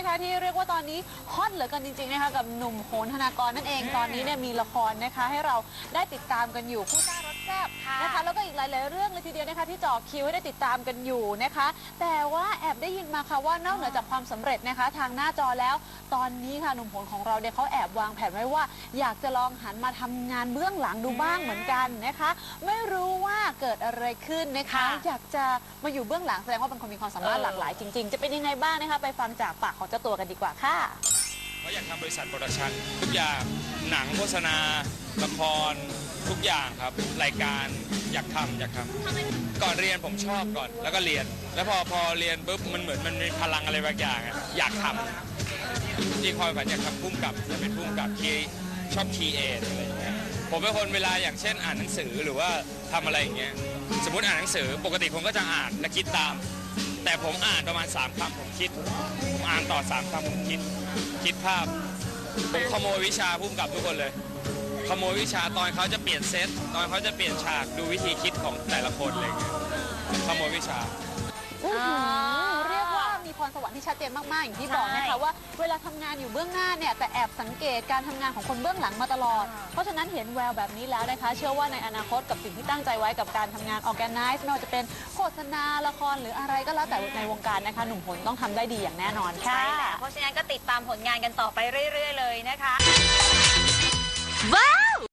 นุ่มนะคะที่เรียกว่าตอนนี้ฮอตเหลือเกันจริงๆนะคะกับหนุ่มโหนธนากรนั่นเองตอนนี้เนี่ยมีละครนะคะให้เราได้ติดตามกันอยู่ผู้สร้างรถ แซ่บค่ะนะคะแล้วก็อีกหลาย ๆ เรื่องเลยทีเดียวนะคะที่จ่อคิวให้ได้ติดตามกันอยู่นะคะ แต่ว่าแอบได้ยินมาค่ะว่านอกเหนือจากความสำเร็จนะคะ ทางหน้าจอแล้ว ตอนนี้ค่ะหนุ่มโหนของเราเนี่ยเขาแอบวางแผนไว้ว่า อยากจะลองหันมาทำงานเบื้องหลังดูบ้างเหมือนกันนะคะ ไม่รู้ว่าเกิดอะไรขึ้นนะคะ ค่ะอยากจะมาอยู่เบื้องหลังแสดงว่าเป็นคนมีความสามารถเออ หลากหลายจริง ๆ จะเป็นยังไงบ้างนะคะ ไปฟังจากปากของเจ้าตัวกันดีกว่าค่ะ เขาอยากทำบริษัทโปรดักชันทุกอย่างหนังโฆษณาละคร ทุกอย่างครับรายการอยากทำอยากทำก่อนเรียนผมชอบก่อนแล้วก็เรียน แล้วพอพอเรียนปุ๊บมันเหมือนมันมีพลังอะไรบางอย่างอะอยากทำที่ความฝันอยากทำพุ่มกับอยากเป็นพุ่มกับที่ชอบคีเอทอะไรอย่างเงี้ยผมเป็นคนเวลาอย่างเช่น อ่านหนังสือหรือว่าทำอะไรอย่างเงี้ยสมมติอ่านหนังสือปกติผมก็จะอ่านและคิดตาม แต่ผมอ่านประมาณ3คำผมคิดผมอ่านต่อ3คำผมคิด คิดภาพผมขโมยวิชาพุ่มกับทุกคนเลย ขโมยวิชาตอนเขาจะเปลี่ยนเซตตอนเขาจะเปลี่ยนฉากดูวิธีคิดของแต่ละคนอะไรอย่างเงี้ยขโมยวิชา อื้อหืออ่าเรียกว่ามีพรสวรรค์ที่ชัดเจนมาก ๆ อย่างที่บอกนะใช่คะว่าเวลาทำงานอยู่เบื้องหน้าเนี่ยแต่แอบสังเกตการทำงานของคนเบื้องหลังมาตลอดอ่าเพราะฉะนั้นเห็นแววแบบนี้แล้วนะคะ เชื่อว่าในอนาคตกับสิ่งที่ตั้งใจไว้กับการทำงานออแกไนซ์ไม่ว่าจะเป็นโฆษณาละครหรืออะไรก็แล้วแต่ในวงการนะคะ หนุ่มพลต้องทำได้ดีอย่างแน่นอนค่ะ ใช่แล้วเพราะฉะนั้นก็ติดตามผลงานกันต่อไปเรื่อย ๆ เลยนะคะ ว้าว